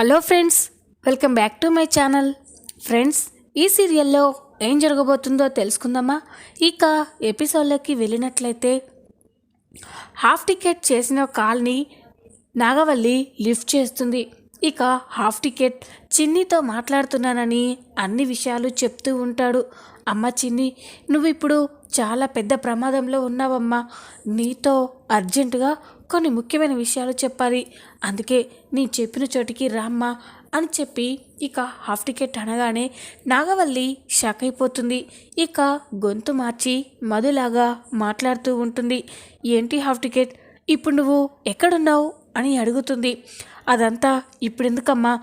Hello friends welcome back to my channel. Friends ఈ సీరియల్లో ఏం జరగబోతుందో తెలుసుకుందామా? ఇక ఎపిసోడ్లోకి వెళ్ళినట్లయితే హాఫ్ టికెట్ చేసిన కాల్ని నాగవల్లి లిఫ్ట్ చేస్తుంది. ఇక హాఫ్ టికెట్ చిన్నితో మాట్లాడుతున్నానని అన్ని విషయాలు చెప్తూ ఉంటాడు. అమ్మ చిన్ని నువ్వు ఇప్పుడు చాలా పెద్ద ప్రమాదంలో ఉన్నావమ్మా. నీతో అర్జెంటుగా కొన్ని ముఖ్యమైన విషయాలు చెప్పాలి. అందుకే నీ చెప్పిన చోటికి రామ్మా అని చెప్పి ఇక హాఫ్ టికెట్ అనగానే నాగవల్లి షాక్ అయిపోతుంది. ఇక గొంతు మార్చి మధులాగా మాట్లాడుతూ ఉంటుంది. ఏంటి హాఫ్ టికెట్? ఇప్పుడు నువ్వు ఎక్కడున్నావు? అని అడుగుతుంది. అదంతా ఇప్పుడెందుకమ్మా?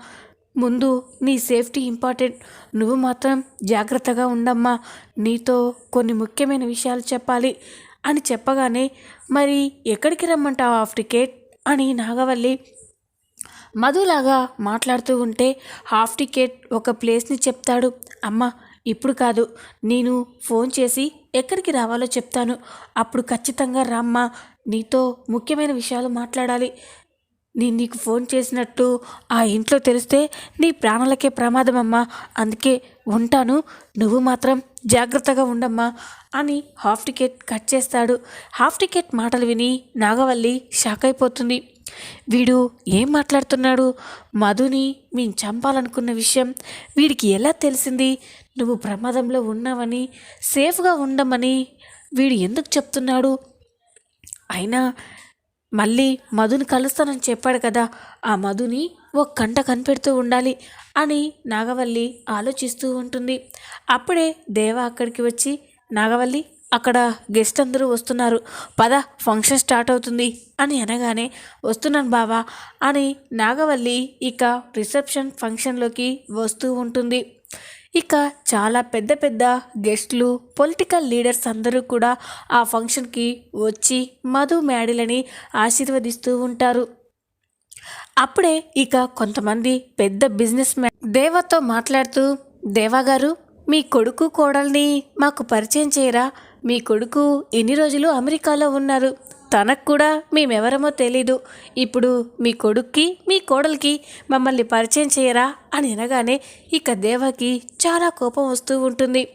ముందు నీ సేఫ్టీ ఇంపార్టెంట్. నువ్వు మాత్రం జాగ్రత్తగా ఉండమ్మా. నీతో కొన్ని ముఖ్యమైన విషయాలు చెప్పాలి. అని చెప్పగానే మరి ఎక్కడికి రమ్మంటావు హాఫ్ టికెట్? అని నాగవల్లి మధులాగా మాట్లాడుతూ ఉంటే హాఫ్ టికెట్ ఒక ప్లేస్ని చెప్తాడు. అమ్మ ఇప్పుడు కాదు. నేను ఫోన్ చేసి ఎక్కడికి రావాలో చెప్తాను. అప్పుడు ఖచ్చితంగా రామ్మా. నీతో ముఖ్యమైన విషయాలు మాట్లాడాలి. నేను నీకు ఫోన్ చేసినట్టు ఆ ఇంట్లో తెలిస్తే నీ ప్రాణాలకే ప్రమాదం అమ్మా అందుకే ఉంటాను. నువ్వు మాత్రం జాగ్రత్తగా ఉండమ్మా. అని హాఫ్ టికెట్ కట్ చేస్తాడు. హాఫ్ టికెట్ మాటలు విని నాగవల్లి షాక్ అయిపోతుంది. వీడు ఏం మాట్లాడుతున్నాడు? మధుని మేము చంపాలనుకున్న విషయం వీడికి ఎలా తెలిసింది? నువ్వు ప్రమాదంలో ఉన్నావని సేఫ్గా ఉండమని వీడు ఎందుకు చెప్తున్నాడు? అయినా మళ్ళీ మధుని కలుస్తానని చెప్పాడు కదా ఆ మధుని ఒక కంట కనిపెడుతూ ఉండాలి అని నాగవల్లి ఆలోచిస్తూ ఉంటుంది. అప్పుడే దేవ అక్కడికి వచ్చి నాగవల్లి అక్కడ గెస్ట్ అందరూ వస్తున్నారు. పద ఫంక్షన్ స్టార్ట్ అవుతుంది అని అనగానే వస్తున్నాను బావా అని నాగవల్లి ఇక రిసెప్షన్ ఫంక్షన్లోకి వస్తూ ఉంటుంది. ఇక చాలా పెద్ద పెద్ద గెస్ట్లు పొలిటికల్ లీడర్స్ అందరూ కూడా ఆ ఫంక్షన్కి వచ్చి మధు మేడలని ఆశీర్వదిస్తూ ఉంటారు. అప్పుడే ఇక కొంతమంది పెద్ద బిజినెస్ మ్యాన్ దేవతో మాట్లాడుతూ దేవా గారు మీ కొడుకు కోడల్ని మాకు పరిచయం చేయరా? మీ కొడుకు ఎన్ని రోజులు అమెరికాలో ఉన్నారు? తనకు కూడా మేమెవరమో తెలీదు. ఇప్పుడు మీ కొడుక్కి మీ కోడలికి మమ్మల్ని పరిచయం చేయరా? అని అనగానే ఇక దేవకి చాలా కోపం వస్తూ ఉంటుంది.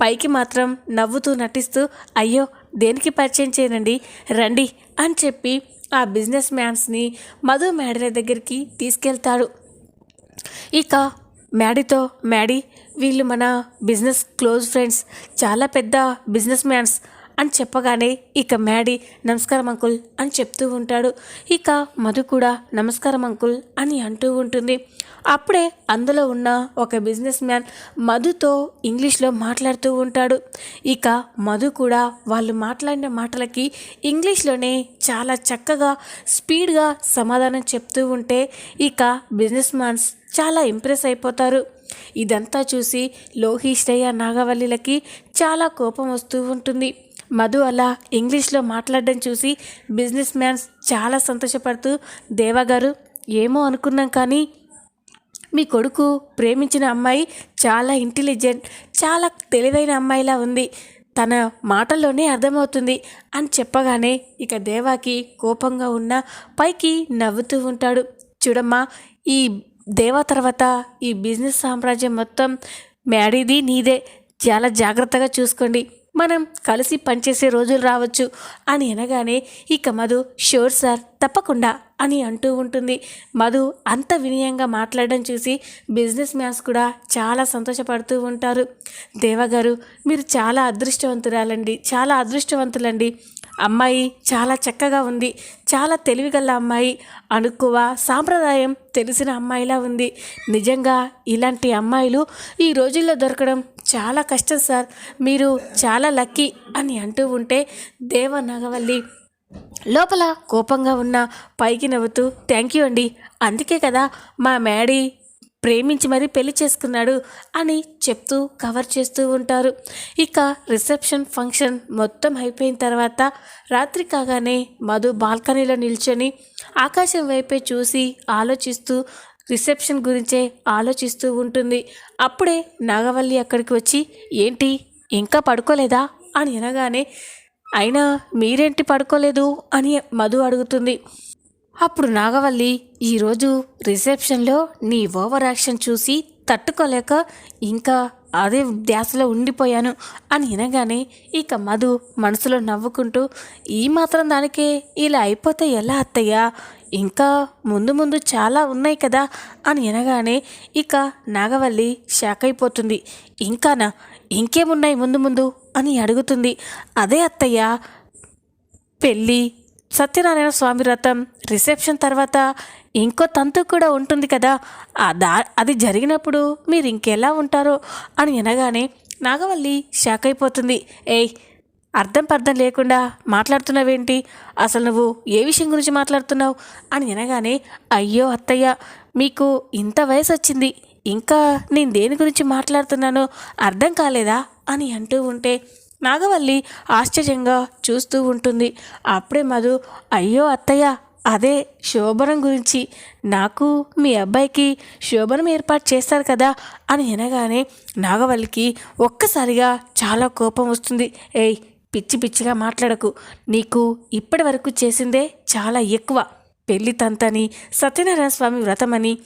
పైకి మాత్రం నవ్వుతూ నటిస్తూ అయ్యో దేనికి పరిచయం చేయనండి? రండి అని చెప్పి ఆ బిజినెస్ మ్యాన్స్ని మధు మేడల దగ్గరికి తీసుకెళ్తాడు. ఇక మ్యాడీతో మ్యాడీ వీళ్ళు మన బిజినెస్ క్లోజ్ ఫ్రెండ్స్ చాలా పెద్ద బిజినెస్ మ్యాన్స్ అని చెప్పగానే ఇక మ్యాడీ నమస్కారం అంకుల్ అని చెప్తూ ఉంటాడు. ఇక మధు కూడా నమస్కారం అంకుల్ అని అంటూ ఉంటుంది. అప్పుడే అందులో ఉన్న ఒక బిజినెస్ మ్యాన్ మధుతో ఇంగ్లీష్లో మాట్లాడుతూ ఉంటాడు. ఇక మధు కూడా వాళ్ళు మాట్లాడిన మాటలకి ఇంగ్లీష్లోనే చాలా చక్కగా స్పీడ్గా సమాధానం చెప్తూ ఉంటే ఇక బిజినెస్ మ్యాన్స్ చాలా ఇంప్రెస్ అయిపోతారు. ఇదంతా చూసి లోహిశ్రయ్య నాగవల్లిలకి చాలా కోపం వస్తూ ఉంటుంది. మధు అలా ఇంగ్లీష్లో మాట్లాడడం చూసి బిజినెస్ మ్యాన్స్ చాలా సంతోషపడుతూ దేవగారు ఏమో అనుకున్నాం కానీ మీ కొడుకు ప్రేమించిన అమ్మాయి చాలా ఇంటెలిజెంట్ చాలా తెలివైన అమ్మాయిలా ఉంది. తన మాటల్లోనే అర్థమవుతుంది అని చెప్పగానే ఇక దేవాకి కోపంగా ఉన్న పైకి నవ్వుతూ ఉంటాడు. చూడమ్మా ఈ దేవా తర్వాత ఈ బిజినెస్ సామ్రాజ్యం మొత్తం మ్యాడీది నీదే. చాలా జాగ్రత్తగా చూసుకోండి. మనం కలిసి పనిచేసే రోజులు రావచ్చు అని అనగానే ఇక మధు షూర్ సార్ తప్పకుండా అని అంటూ ఉంటుంది. మధు అంత వినయంగా మాట్లాడడం చూసి బిజినెస్ మ్యాన్స్ కూడా చాలా సంతోషపడుతూ ఉంటారు. దేవగారు మీరు చాలా అదృష్టవంతురాలండి. చాలా అదృష్టవంతులండి. అమ్మాయి చాలా చక్కగా ఉంది చాలా తెలివిగల అమ్మాయి అణుక్కువ సాంప్రదాయం తెలిసిన అమ్మాయిలా ఉంది. నిజంగా ఇలాంటి అమ్మాయిలు ఈ రోజుల్లో దొరకడం చాలా కష్టం సార్. మీరు చాలా లక్కీ అని అంటూ ఉంటే దేవ నాగవల్లి లోపల కోపంగా ఉన్న పైకి నవ్వుతూ థ్యాంక్ యూ అండి అందుకే కదా మా మ్యాడీ ప్రేమించి మరీ పెళ్ళి చేసుకున్నాడు అని చెప్తూ కవర్ చేస్తూ ఉంటారు. ఇక రిసెప్షన్ ఫంక్షన్ మొత్తం అయిపోయిన తర్వాత రాత్రి కాగానే మధు బాల్కనీలో నిల్చొని ఆకాశం వైపే చూసి ఆలోచిస్తూ రిసెప్షన్ గురించే ఆలోచిస్తూ ఉంటుంది. అప్పుడే నాగవల్లి అక్కడికి వచ్చి ఏంటి ఇంకా పడుకోలేదా? అని అనగానే అయినా మీరేంటి పడుకోలేదు? అని మధు అడుగుతుంది. అప్పుడు నాగవల్లి ఈరోజు రిసెప్షన్లో నీ ఓవర్ యాక్షన్ చూసి తట్టుకోలేక ఇంకా అదే ధ్యాసలో ఉండిపోయాను అని వినగానే ఇక మధు మనసులో నవ్వుకుంటూ ఈ మాత్రం దానికే ఇలా అయిపోతే ఎలా అత్తయ్యా? ఇంకా ముందు ముందు చాలా ఉన్నాయి కదా అని వినగానే ఇక నాగవల్లి షాక్ అయిపోతుంది. ఇంకానా? ఇంకేమున్నాయి ముందు ముందు అని అడుగుతుంది. అదే అత్తయ్య? పెళ్ళి సత్యనారాయణ స్వామి వ్రతం రిసెప్షన్ తర్వాత ఇంకో తంతు కూడా ఉంటుంది కదా. ఆ దా అది జరిగినప్పుడు మీరు ఇంకెలా ఉంటారో అని వినగానే నాగవల్లి షాక్ అయిపోతుంది. ఏయ్ అర్థం పర్థం లేకుండా మాట్లాడుతున్నావేంటి? అసలు నువ్వు ఏ విషయం గురించి మాట్లాడుతున్నావు? అని వినగానే అయ్యో అత్తయ్య మీకు ఇంత వయసు వచ్చింది. ఇంకా నేను దేని గురించి మాట్లాడుతున్నానో అర్థం కాలేదా? అని అంటూ ఉంటే నాగవల్లి ఆశ్చర్యంగా చూస్తూ ఉంటుంది. అప్పుడే మధు అయ్యో అత్తయ్య అదే శోభనం గురించి. నాకు మీ అబ్బాయికి శోభనం ఏర్పాటు చేస్తారు కదా అని వినగానే నాగవల్లికి ఒక్కసారిగా చాలా కోపం వస్తుంది. ఏయ్ పిచ్చి పిచ్చిగా మాట్లాడకు. నీకు ఇప్పటి వరకు చేసిందే చాలా ఎక్కువ. పెళ్ళి తంతని సత్యనారాయణ స్వామి వ్రతమని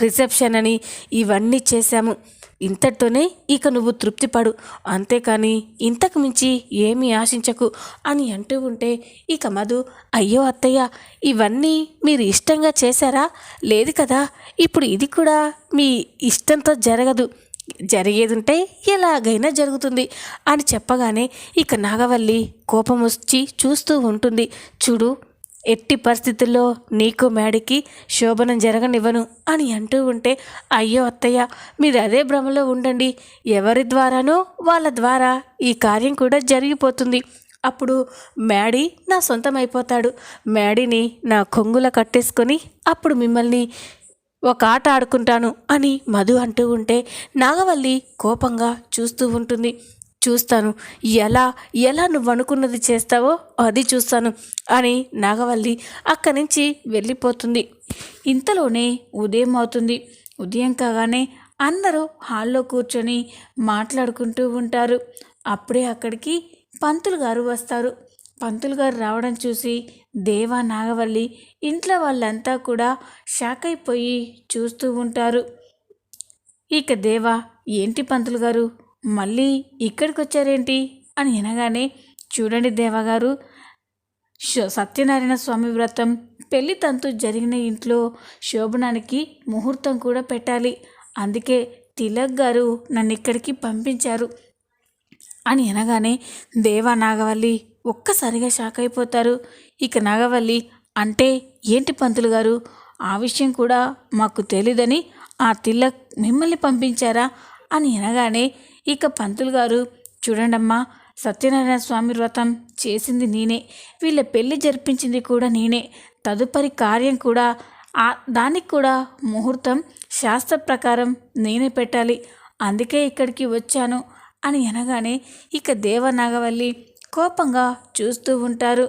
రిసెప్షన్ అని ఇవన్నీ చేశాము. ఇంతటితోనే ఇక నువ్వు తృప్తిపడు. అంతేకాని ఇంతకు మించి ఏమీ ఆశించకు అని అంటూ ఉంటే ఇక మధు అయ్యో అత్తయ్య ఇవన్నీ మీరు ఇష్టంగా చేశారా? లేదు కదా. ఇప్పుడు ఇది కూడా మీ ఇష్టంతో జరగదు. జరిగేదింటే ఎలాగైనా జరుగుతుంది అని చెప్పగానే ఇక నాగవల్లి కోపం వచ్చి చూస్తూ ఉంటుంది. చూడు ఎట్టి పరిస్థితుల్లో నీకు మేడికి శోభనం జరగనివ్వను అని అంటూ ఉంటే అయ్యో అత్తయ్య మీరు అదే భ్రమలో ఉండండి. ఎవరి ద్వారానో వాళ్ళ ద్వారా ఈ కార్యం కూడా జరిగిపోతుంది. అప్పుడు మ్యాడీ నా సొంతం అయిపోతాడు మ్యాడీని నా కొంగుల కట్టేసుకొని అప్పుడు మిమ్మల్ని ఒక ఆట ఆడుకుంటాను అని మధు అంటూ ఉంటే నాగవల్లి కోపంగా చూస్తూ ఉంటుంది. చూస్తాను. ఎలా ఎలా నువ్వు అనుకున్నది చేస్తావో అది చూస్తాను అని నాగవల్లి అక్కడి నుంచి వెళ్ళిపోతుంది. ఇంతలోనే ఉదయం అవుతుంది. ఉదయం కాగానే అందరూ హాల్లో కూర్చొని మాట్లాడుకుంటూ ఉంటారు. అప్పుడే అక్కడికి పంతులు గారు వస్తారు. పంతులు గారు రావడం చూసి దేవా నాగవల్లి ఇంట్లో వాళ్ళంతా కూడా షాక్ అయిపోయి చూస్తూ ఉంటారు. ఇక దేవా ఏంటి పంతులు గారు? మళ్ళీ ఇక్కడికి వచ్చారేంటి అని వినగానే చూడండి దేవగారు సత్యనారాయణ స్వామి వ్రతం పెళ్ళి తంతు జరిగిన ఇంట్లో శోభనానికి ముహూర్తం కూడా పెట్టాలి. అందుకే తిలక్ గారు నన్ను ఇక్కడికి పంపించారు. అని అనగానే దేవా నాగవల్లి ఒక్కసారిగా షాక్ అయిపోతారు. ఇక నాగవల్లి అంటే ఏంటి పంతులు గారు? ఆ విషయం కూడా మాకు తెలీదని ఆ తిలక్ మిమ్మల్ని పంపించారా? అని అనగానే ఇక పంతులు గారు చూడండమ్మా సత్యనారాయణ స్వామి వ్రతం చేసింది నేనే. వీళ్ళ పెళ్ళి జరిపించింది కూడా నేనే. తదుపరి కార్యం కూడా ఆ దానికి కూడా ముహూర్తం శాస్త్ర ప్రకారం నేనే పెట్టాలి. అందుకే ఇక్కడికి వచ్చాను అని అనగానే ఇక దేవనాగవల్లి కోపంగా చూస్తూ ఉంటారు.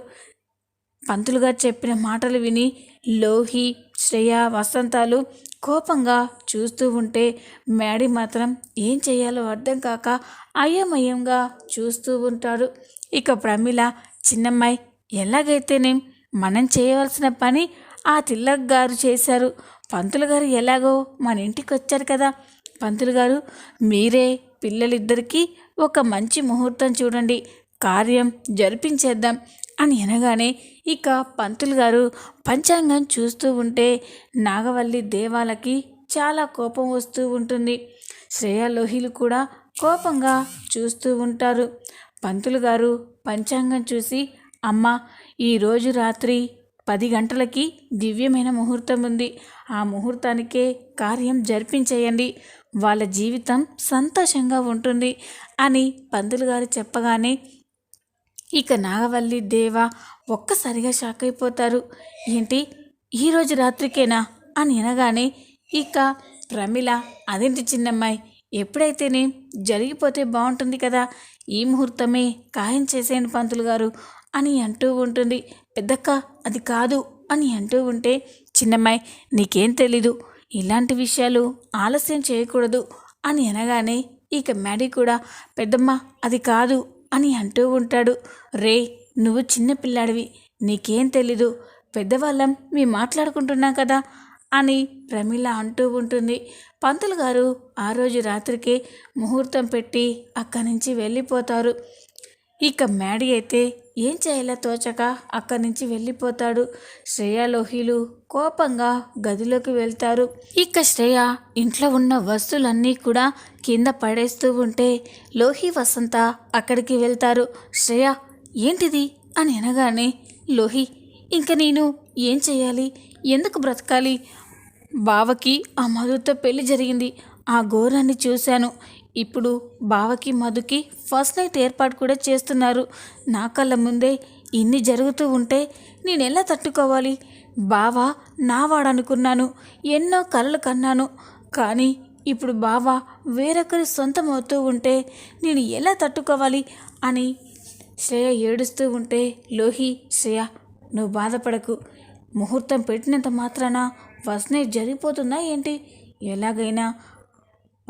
పంతులుగా చెప్పిన మాటలు విని లోహి శ్రేయ వసంతాలు కోపంగా చూస్తూ ఉంటే మేడి మాత్రం ఏం చేయాలో అర్థం కాక అయోమయంగా చూస్తూ ఉంటారు ఇక ప్రమిళ చిన్నమ్మాయి ఎలాగైతేనేం మనం చేయవలసిన పని ఆ తిల్లక్ గారు చేశారు. పంతులు గారు ఎలాగో మన ఇంటికి వచ్చారు కదా. పంతులు గారు మీరే పిల్లలిద్దరికీ ఒక మంచి ముహూర్తం చూడండి. కార్యం జరిపించేద్దాం. అని అనగానే ఇక పంతులు గారు పంచాంగం చూస్తూ ఉంటే నాగవల్లి దేవాలకి చాలా కోపం వస్తూ ఉంటుంది. శ్రేయ లోహిలు కూడా కోపంగా చూస్తూ ఉంటారు. పంతులు గారు పంచాంగం చూసి అమ్మ ఈరోజు రాత్రి పది గంటలకి దివ్యమైన ముహూర్తం ఉంది. ఆ ముహూర్తానికే కార్యం జరిపించేయండి. వాళ్ళ జీవితం సంతోషంగా ఉంటుంది అని పంతులు గారు చెప్పగానే ఇక నాగవల్లి దేవ ఒక్కసారిగా షాక్ అయిపోతారు. ఏంటి? ఈరోజు రాత్రికేనా? అని అనగానే ఇక ప్రమిళ అదేంటి చిన్నమ్మాయి? ఎప్పుడైతేనే జరిగిపోతే బాగుంటుంది కదా ఈ ముహూర్తమే ఖాయం చేసేయండి పంతులు గారు అని అంటూ ఉంటుంది. పెద్దక్క అది కాదు అని అంటూ ఉంటే చిన్నమ్మాయి నీకేం తెలీదు ఇలాంటి విషయాలు ఆలస్యం చేయకూడదు అని అనగానే ఇక మ్యాడీ కూడా పెద్దమ్మ అది కాదు అని అంటూ ఉంటాడు. రే నువ్వు చిన్న పిల్లాడివి నీకేం తెలీదు. పెద్దవాళ్ళం మేము మాట్లాడుకుంటున్నాం కదా అని ప్రమిళ అంటూ ఉంటుంది. పంతులు గారు ఆ రోజు రాత్రికి ముహూర్తం పెట్టి అక్కడి నుంచి వెళ్ళిపోతారు. ఇక మ్యాడీ అయితే ఏం చేయాలో తోచక అక్కడి నుంచి వెళ్ళిపోతాడు. శ్రేయాలోహిలు కోపంగా గదిలోకి వెళ్తారు. ఇక శ్రేయ ఇంట్లో ఉన్న వస్తువులన్నీ కూడా కింద పడేస్తూ ఉంటే లోహి వసంత అక్కడికి వెళ్తారు. శ్రేయ ఏంటిది? అని అనగానే లోహి ఇంక నేను ఏం చేయాలి? ఎందుకు బ్రతకాలి? బావకి ఆ మధుతో పెళ్ళి జరిగింది. ఆ ఘోరాన్ని చూశాను. ఇప్పుడు బావకి మధుకి ఫస్ట్ నైట్ ఏర్పాటు కూడా చేస్తున్నారు. నా కళ్ళ ముందే ఇన్ని జరుగుతూ ఉంటే నేను ఎలా తట్టుకోవాలి? బావా నావాడనుకున్నాను. ఎన్నో కలలు కన్నాను. కానీ ఇప్పుడు బావా వేరొకరి సొంతం అవుతూ ఉంటే నేను ఎలా తట్టుకోవాలి అని శ్రేయ ఏడుస్తూ ఉంటే లోహి శ్రేయ నువ్వు బాధపడకు. ముహూర్తం పెట్టినంత మాత్రాన ఫస్ట్ నైట్ జరిగిపోతుందా ఏంటి? ఎలాగైనా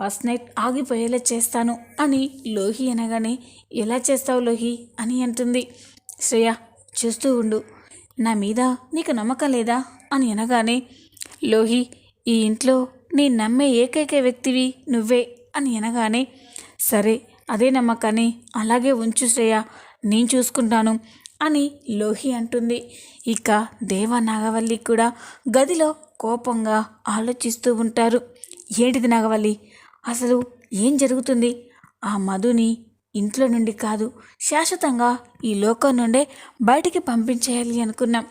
ఫస్ట్ నైట్ ఆగిపోయేలా చేస్తాను అని లోహి అనగానే ఎలా చేస్తావు లోహి? అని అంటుంది. శ్రేయ చూస్తూ ఉండు. నా మీద నీకు నమ్మకం లేదా? అని అనగానే లోహి ఈ ఇంట్లో నీ నమ్మే ఏకైక వ్యక్తివి నువ్వే అని అనగానే సరే అదే నమ్మకాన్ని అలాగే ఉంచు శ్రేయ నేను చూసుకుంటాను అని లోహి అంటుంది. ఇక దేవ నాగవల్లి కూడా గదిలో కోపంగా ఆలోచిస్తూ ఉంటారు. ఏంటిది నాగవల్లి? అసలు ఏం జరుగుతుంది? ఆ మధుని ఇంట్లో నుండి కాదు శాశ్వతంగా ఈ లోకం నుండే బయటికి పంపించేయాలి అనుకున్నాం.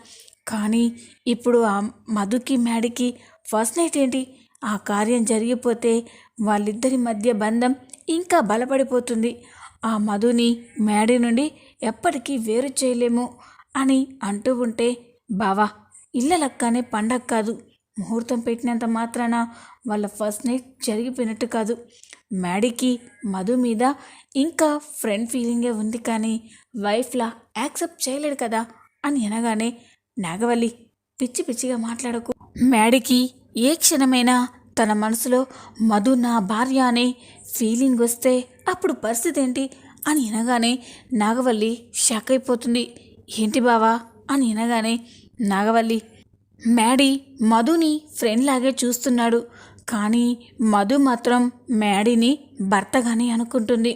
కానీ ఇప్పుడు ఆ మధుకి మేడికి ఫస్ట్ నైట్ ఏంటి? ఆ కార్యం జరిగిపోతే వాళ్ళిద్దరి మధ్య బంధం ఇంకా బలపడిపోతుంది. ఆ మధుని మేడి నుండి ఎప్పటికీ వేరు చేయలేము అని అంటూ ఉంటే బావా ఇళ్ళలక్కనే పండగ కాదు. ముహూర్తం పెట్టినంత మాత్రాన వాళ్ళ ఫస్ట్ నైట్ జరిగిపోయినట్టు కాదు. మ్యాడీకి మధు మీద ఇంకా ఫ్రెండ్ ఫీలింగే ఉంది కానీ వైఫ్లా యాక్సెప్ట్ చేయలేడు కదా అని అనగానే నాగవల్లి పిచ్చి పిచ్చిగా మాట్లాడకు. మ్యాడీకి ఏ క్షణమైనా తన మనసులో మధు నా భార్య అనే ఫీలింగ్ వస్తే అప్పుడు పరిస్థితి ఏంటి అని అనగానే నాగవల్లి షాక్ అయిపోతుంది. ఏంటి బావా? అని అనగానే నాగవల్లి మ్యాడీ మధుని ఫ్రెండ్ లాగే చూస్తున్నాడు. కానీ మధు మాత్రం మ్యాడీని భర్తగానే అనుకుంటుంది.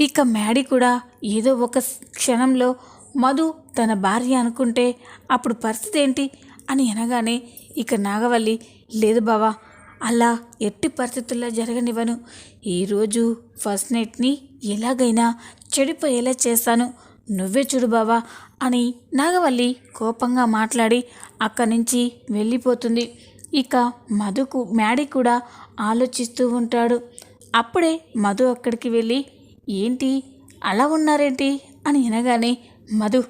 ఇక మ్యాడీ కూడా ఏదో ఒక క్షణంలో మధు తన భార్య అనుకుంటే అప్పుడు పరిస్థితి ఏంటి అని అనగానే ఇక నాగవల్లి లేదు బావా అలా ఎట్టి పరిస్థితుల్లో జరగనివ్వను. ఈరోజు ఫస్ట్ నైట్ని ఎలాగైనా చెడిపోయేలా చేస్తాను. నువ్వే చూడు బావా అని నాగవల్లి కోపంగా మాట్లాడి అక్కడి నుంచి వెళ్ళిపోతుంది. ఇక మధుకు మ్యాడీ కూడా ఆలోచిస్తూ ఉంటాడు. అప్పుడే మధు అక్కడికి వెళ్ళి ఏంటి? అలా ఉన్నారేంటి? అని వినగానే మధు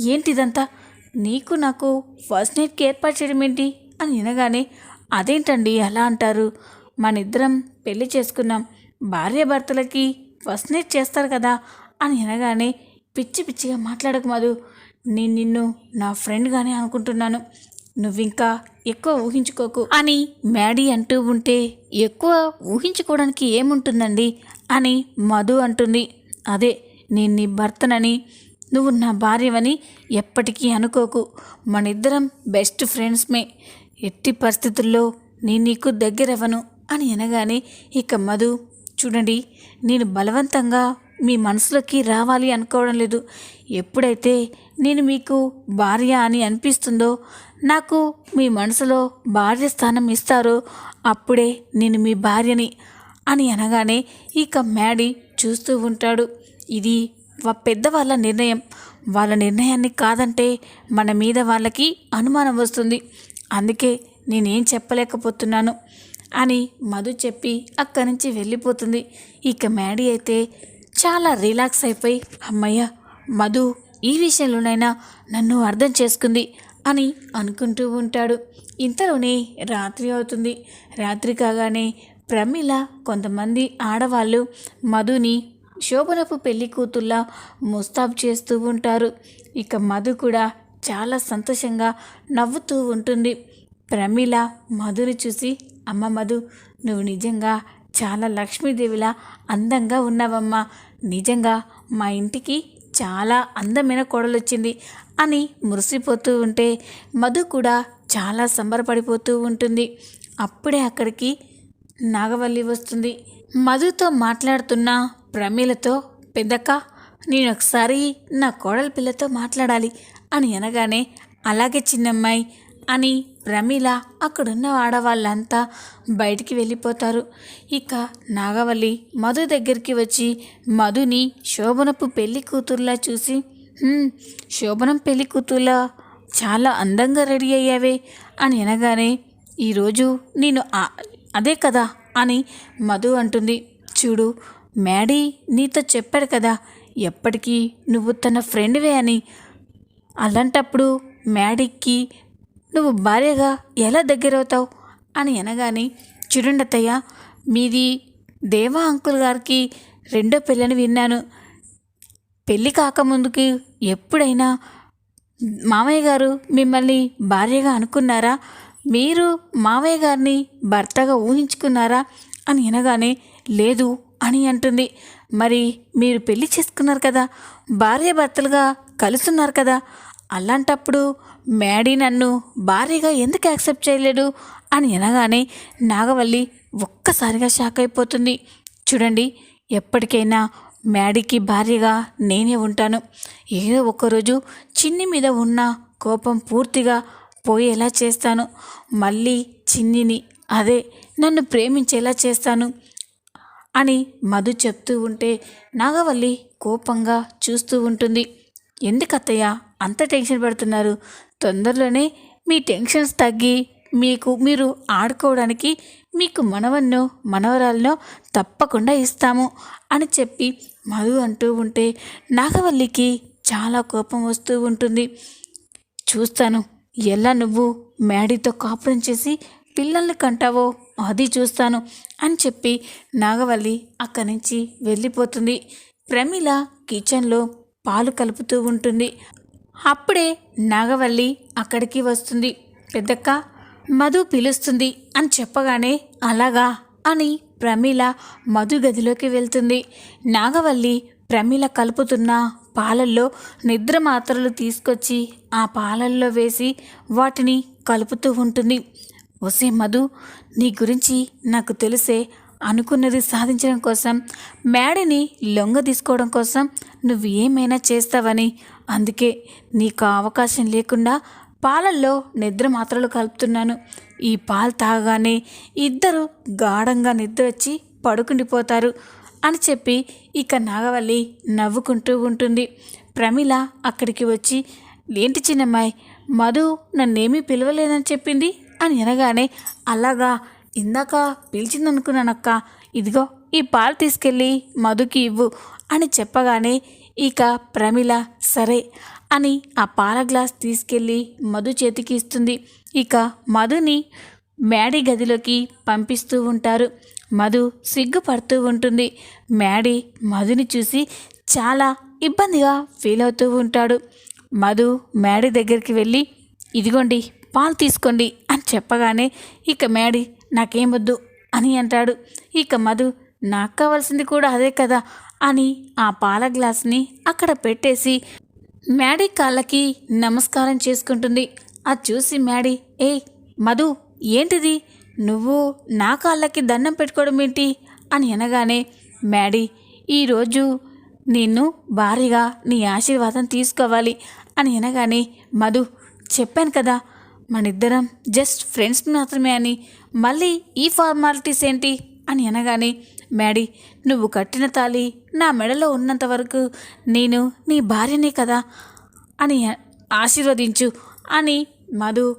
ఏంటిదంతా? నీకు నాకు ఫస్ట్ నైట్కి ఏర్పాటు చేయడం ఏంటి? అని వినగానే అదేంటండి అలా అంటారు? మన ఇద్దరం పెళ్ళి చేసుకున్నాం. భార్యాభర్తలకి ఫస్ట్ నైట్ చేస్తారు కదా? అని అనగానే పిచ్చి పిచ్చిగా మాట్లాడకు మధు. నేను నిన్ను నా ఫ్రెండ్గానే అనుకుంటున్నాను. నువ్వింకా ఎక్కువ ఊహించుకోకు. అని మ్యాడీ అంటూ ఉంటే ఎక్కువ ఊహించుకోవడానికి ఏముంటుందండి? అని మధు అంటుంది. అదే నేను నీ భర్తనని నువ్వు నా భార్యవని ఎప్పటికీ అనుకోకు. మనిద్దరం బెస్ట్ ఫ్రెండ్స్మే ఎట్టి పరిస్థితుల్లో నేను నీకు దగ్గరవ్వను అని అనగానే ఇక మధు చూడండి నేను బలవంతంగా మీ మనసులోకి రావాలి అనుకోవడం లేదు. ఎప్పుడైతే నేను మీకు భార్య అని అనిపిస్తుందో నాకు మీ మనసులో భార్య స్థానం ఇస్తారో అప్పుడే నేను మీ భార్యని అని అనగానే ఇక మ్యాడీ చూస్తూ ఉంటాడు. ఇది పెద్దవాళ్ళ నిర్ణయం. వాళ్ళ నిర్ణయాన్ని కాదంటే మన మీద వాళ్ళకి అనుమానం వస్తుంది. అందుకే నేనేం చెప్పలేకపోతున్నాను అని మధు చెప్పి అక్కడి నుంచి వెళ్ళిపోతుంది. ఇక మ్యాడీ అయితే చాలా రిలాక్స్ అయిపోయి అమ్మయ్య మధు ఈ విషయంలోనైనా నన్ను అర్థం చేసుకుంది అని అనుకుంటూ ఉంటాడు. ఇంతలోనే రాత్రి అవుతుంది. రాత్రి కాగానే ప్రమిళ కొంతమంది ఆడవాళ్ళు మధుని శోభనపు పెళ్ళి కూతుళ్ళ ముస్తాబ్ చేస్తూ ఉంటారు. ఇక మధు కూడా చాలా సంతోషంగా నవ్వుతూ ఉంటుంది. ప్రమిళ మధుని చూసి అమ్మ మధు నువ్వు నిజంగా చాలా లక్ష్మీదేవిలా అందంగా ఉన్నావమ్మా. నిజంగా మా ఇంటికి చాలా అందమైన కోడలు వచ్చింది అని మురిసిపోతూ ఉంటే మధు కూడా చాలా సంబరపడిపోతూ ఉంటుంది. అప్పుడే అక్కడికి నాగవల్లి వస్తుంది. మధుతో మాట్లాడుతున్న ప్రమీలతో పెద్దక్క నేను ఒకసారి నా కోడల పిల్లతో మాట్లాడాలి అని అనగానే అలాగే చిన్నమ్మాయి అని ప్రమీల అక్కడున్న ఆడవాళ్ళంతా బయటికి వెళ్ళిపోతారు. ఇక నాగవల్లి మధు దగ్గరికి వచ్చి మధుని శోభనపు పెళ్ళి కూతుర్లా చూసి శోభనం పెళ్ళి కూతుర్లా? చాలా అందంగా రెడీ అయ్యావే అని అనగానే ఈరోజు నేను అదే కదా అని మధు అంటుంది. చూడు మ్యాడీ నీతో చెప్పాడు కదా ఎప్పటికీ నువ్వు తన ఫ్రెండ్వే అని. అలాంటప్పుడు మ్యాడీకి నువ్వు భార్యగా ఎలా దగ్గరవుతావు? అని అనగానే చిరుండతయ్య మీది దేవా అంకుల్ గారికి రెండో పెళ్ళని విన్నాను. పెళ్ళి కాకముందుకి ఎప్పుడైనా మామయ్య గారు మిమ్మల్ని భార్యగా అనుకున్నారా? మీరు మామయ్య గారిని భర్తగా ఊహించుకున్నారా? అని అనగానే లేదు అని అంటుంది. మరి మీరు పెళ్ళి చేసుకున్నారు కదా భార్య భర్తలుగా కలుస్తున్నారు కదా అలాంటప్పుడు మ్యాడీ నన్ను భారీగా ఎందుకు యాక్సెప్ట్ చేయలేడు అని అనగానే నాగవల్లి ఒక్కసారిగా షాక్ అయిపోతుంది. చూడండి ఎప్పటికైనా మ్యాడీకి భార్యగా నేనే ఉంటాను. ఏదో ఒకరోజు చిన్ని మీద ఉన్న కోపం పూర్తిగా పోయేలా చేస్తాను. మళ్ళీ చిన్నిని అదే నన్ను ప్రేమించేలా చేస్తాను అని మధు చెప్తూ ఉంటే నాగవల్లి కోపంగా చూస్తూ ఉంటుంది. ఎందుకత్తయ్యా? అంత టెన్షన్ పడుతున్నారు. తొందరలోనే మీ టెన్షన్స్ తగ్గి మీకు మీరు ఆడుకోవడానికి మీకు మనవన్నో మనవరాలనో తప్పకుండా ఇస్తాము అని చెప్పి మధు అంటూ ఉంటే నాగవల్లికి చాలా కోపం వస్తూ ఉంటుంది. చూస్తాను ఎలా నువ్వు మ్యాడీతో కాపురం చేసి పిల్లల్ని కంటావో అది చూస్తాను అని చెప్పి నాగవల్లి అక్కడి నుంచి వెళ్ళిపోతుంది. ప్రమిళ కిచెన్లో పాలు కలుపుతూ ఉంటుంది. అప్పుడే నాగవల్లి అక్కడికి వస్తుంది. పెద్దక్క మధు పిలుస్తుంది అని చెప్పగానే అలాగా అని ప్రమీల మధు గదిలోకి వెళ్తుంది. నాగవల్లి ప్రమీల కలుపుతున్న పాలల్లో నిద్ర మాత్రలు తీసుకొచ్చి ఆ పాలల్లో వేసి వాటిని కలుపుతూ ఉంటుంది. ఒసే మధు నీ గురించి నాకు తెలిసే అనుకున్నది సాధించడం కోసం మేడని లొంగ తీసుకోవడం కోసం నువ్వు ఏమైనా చేస్తావని అందుకే నీకు అవకాశం లేకుండా పాలల్లో నిద్ర మాత్రలు కలుపుతున్నాను. ఈ పాలు తాగగానే ఇద్దరు గాఢంగా నిద్ర వచ్చి పడుకుండిపోతారు అని చెప్పి ఇక నాగవల్లి నవ్వుకుంటూ ఉంటుంది. ప్రమిళ అక్కడికి వచ్చి ఏంటి చిన్నమ్మాయి మధు నన్నేమీ పిలవలేదని చెప్పింది? అని అనగానే అలాగా ఇందాక పిలిచిందనుకున్నానక్క. ఇదిగో ఈ పాలు తీసుకెళ్ళి మధుకి ఇవ్వు అని చెప్పగానే ఇక ప్రమిళ సరే అని ఆ పాల గ్లాస్ తీసుకెళ్ళి మధు చేతికి ఇస్తుంది. ఇక మధుని మేడి గదిలోకి పంపిస్తూ ఉంటారు. మధు సిగ్గుపడుతూ ఉంటుంది. మేడి మధుని చూసి చాలా ఇబ్బందిగా ఫీల్ అవుతూ ఉంటాడు. మధు మేడి దగ్గరికి వెళ్ళి ఇదిగోండి పాలు తీసుకోండి అని చెప్పగానే ఇక మేడి నాకేం వద్దు అని అంటాడు. ఇక మధు నాకు కావాల్సింది కూడా అదే కదా అని ఆ పాల గ్లాస్ని అక్కడ పెట్టేసి మ్యాడీ కాళ్ళకి నమస్కారం చేసుకుంటుంది. అది చూసి మ్యాడీ ఏ మధు ఏంటిది? నువ్వు నా కాళ్ళకి దండం పెట్టుకోవడం ఏంటి? అని అనగానే మ్యాడీ ఈరోజు నిన్ను భారీగా నీ ఆశీర్వాదం తీసుకోవాలి. అని అనగానే మధు చెప్పాను కదా మనిద్దరం జస్ట్ ఫ్రెండ్స్ మాత్రమే అని మళ్ళీ ఈ ఫార్మాలిటీస్ ఏంటి? అని అనగానే మ్యాడీ నువ్వు కట్టిన తాళి నా మెడలో ఉన్నంత వరకు నేను నీ భార్యనే కదా అని ఆశీర్వదించు అని మధు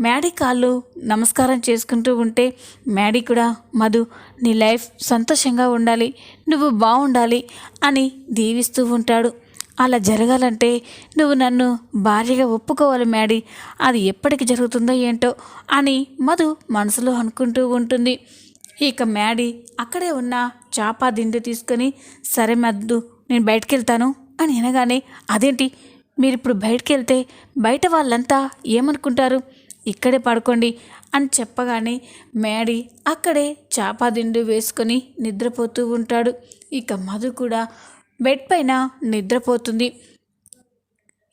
మ్యాడీ కాళ్ళు నమస్కారం చేసుకుంటూ ఉంటే మ్యాడీ కూడా మధు నీ లైఫ్ సంతోషంగా ఉండాలి నువ్వు బాగుండాలి అని దీవిస్తూ ఉంటాడు. అలా జరగాలంటే నువ్వు నన్ను భార్యగా ఒప్పుకోవాలి మ్యాడీ. అది ఎప్పటికి జరుగుతుందో ఏంటో అని మధు మనసులో అనుకుంటూ ఉంటుంది. ఇక మ్యాడీ అక్కడే ఉన్న చాప దిండు తీసుకొని సరే మద్దు నేను బయటకు వెళ్తాను అని అనగానే అదేంటి? మీరు ఇప్పుడు బయటికి వెళ్తే బయట వాళ్ళంతా ఏమనుకుంటారు? ఇక్కడే పడుకోండి అని చెప్పగానే మేడి అక్కడే చాప దిండు వేసుకొని నిద్రపోతూ ఉంటాడు. ఇక మధు కూడా బెడ్ పైన నిద్రపోతుంది.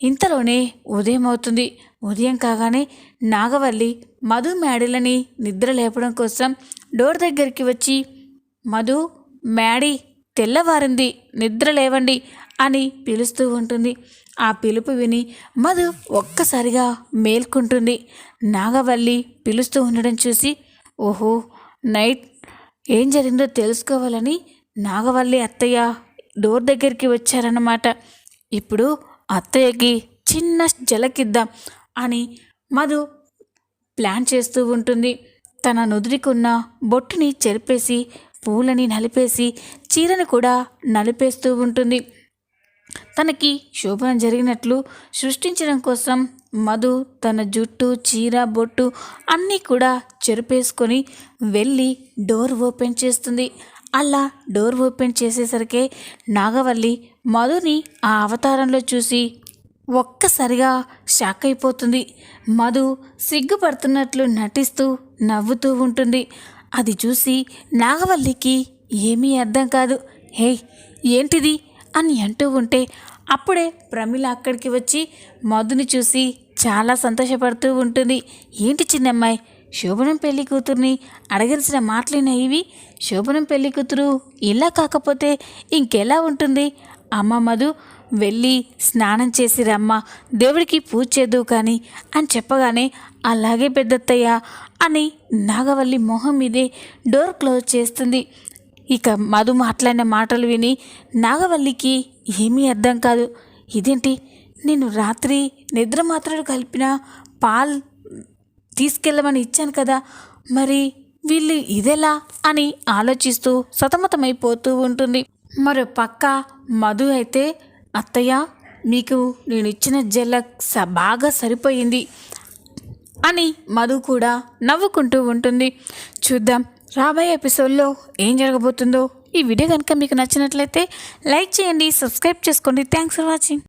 ఇంతలోనే ఉదయం అవుతుంది. ఉదయం కాగానే నాగవల్లి మధు మేడలని నిద్ర లేపడం కోసం డోర్ దగ్గరికి వచ్చి మధు మేడీ తెల్లవారింది నిద్ర లేవండి అని పిలుస్తూ ఉంటుంది. ఆ పిలుపు విని మధు ఒక్కసారిగా మేల్కుంటుంది. నాగవల్లి పిలుస్తూ ఉండడం చూసి ఓహో నైట్ ఏం జరిగిందో తెలుసుకోవాలని నాగవల్లి అత్తయ్య డోర్ దగ్గరికి వచ్చారన్నమాట. ఇప్పుడు అత్తయ్యకి చిన్న జలకిద్దాం అని మధు ప్లాన్ చేస్తూ ఉంటుంది. తన నుదురికున్న బొట్టుని చెరిపేసి పూలని నలిపేసి చీరను కూడా నలిపేస్తూ ఉంటుంది. తనకి శోభనం జరిగినట్లు సృష్టించడం కోసం మధు తన జుట్టు చీర బొట్టు అన్నీ కూడా చెరిపేసుకొని వెళ్ళి డోర్ ఓపెన్ చేస్తుంది. అలా డోర్ ఓపెన్ చేసేసరికి నాగవల్లి మధుని ఆ అవతారంలో చూసి ఒక్కసారిగా షాక్ అయిపోతుంది. మధు సిగ్గుపడుతున్నట్లు నటిస్తూ నవ్వుతూ ఉంటుంది. అది చూసి నాగవల్లికి ఏమీ అర్థం కాదు. హే ఏంటిది? అని అంటూ ఉంటే అప్పుడే ప్రమిళ అక్కడికి వచ్చి మధుని చూసి చాలా సంతోషపడుతూ ఉంటుంది. ఏంటి చిన్నమ్మాయి శోభనం పెళ్ళి కూతుర్ని అడగాల్సిన మాటలేనా ఇవి? శోభనం పెళ్ళి కూతురు ఇలా కాకపోతే ఇంకెలా ఉంటుంది? అమ్మ మధు వెళ్ళి స్నానం చేసి రమ్మ దేవుడికి పూజ చేద్దు కానీ అని చెప్పగానే అలాగే పెద్దత్తయ్య అని నాగవల్లి మొహం మీదే డోర్ క్లోజ్ చేస్తుంది. ఇక మధు మాట్లాడిన మాటలు విని నాగవల్లికి ఏమీ అర్థం కాదు. ఇదేంటి? నేను రాత్రి నిద్ర మాత్రలు కలిపిన పాల్ తీసుకెళ్ళమని ఇచ్చాను కదా మరి వీళ్ళు ఇదెలా? అని ఆలోచిస్తూ సతమతమైపోతూ ఉంటుంది. మరో పక్క మధు అయితే అత్తయ్య మీకు నేను ఇచ్చిన జెల్లక్ స బాగా సరిపోయింది అని మధు కూడా నవ్వుకుంటూ ఉంటుంది. చూద్దాం రాబోయే ఎపిసోడ్లో ఏం జరగబోతుందో ఈ వీడియో కనుక మీకు నచ్చినట్లయితే లైక్ చేయండి సబ్స్క్రైబ్ చేసుకోండి. Thanks for watching.